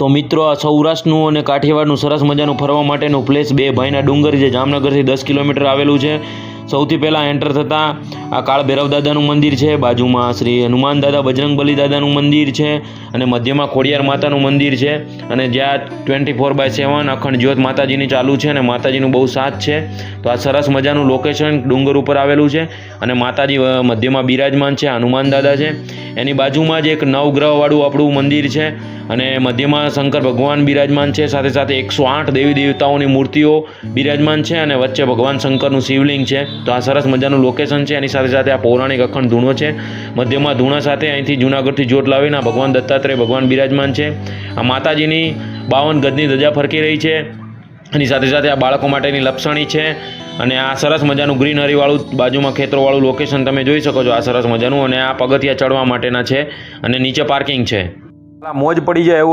તો મિત્રો, આ સૌરાષ્ટ્રનું અને કાઠિયાવાડનું સરસ મજાનું ફરવા માટેનું પ્લેસ બે ભાઈના ડુંગર જે જામનગરથી દસ કિલોમીટર આવેલું છે. સૌથી પહેલાં એન્ટર થતાં આ કાળ ભૈરવ દાદાનું મંદિર છે, બાજુમાં શ્રી હનુમાન દાદા બજરંગબલી દાદાનું મંદિર છે અને મધ્યમાં ખોડિયાર માતાનું મંદિર છે અને જ્યાં ટ્વેન્ટી ફોર બાય સેવન અખંડ જ્યોત માતાજીની ચાલુ છે અને માતાજીનું બહુ સાથ છે. તો આ સરસ મજાનું લોકેશન ડુંગર ઉપર આવેલું છે અને માતાજી મધ્યમાં બિરાજમાન છે હનુમાન દાદા છે. એની બાજુમાં જ એક નવગ્રહવાળું આપણું મંદિર છે અને મધ્યમાં શંકર ભગવાન બિરાજમાન છે. સાથે સાથે એકસો આઠ દેવી દેવતાઓની મૂર્તિઓ બિરાજમાન છે અને વચ્ચે ભગવાન શંકરનું શિવલિંગ છે. તો આ સરસ મજાનું લોકેશન છે. એની સાથે સાથે આ પૌરાણિક અખંડ ધૂણો છે. મધ્યમાં ધૂણા સાથે અહીંથી જૂનાગઢથી જોટ લાવીને ભગવાન દત્તાત્રેય ભગવાન બિરાજમાન છે. આ માતાજીની બાવન ગજની ધજા ફરકી રહી છે. એની સાથે સાથે આ બાળકો માટેની લપસણી છે અને આ સરસ મજાનું ગ્રીનરીવાળું બાજુમાં ખેતરોવાળું લોકેશન તમે જોઈ શકો છો આ સરસ મજાનું અને આ પગથિયા ચડવા માટેના છે અને નીચે પાર્કિંગ છે. મોજ પડી જાય એવું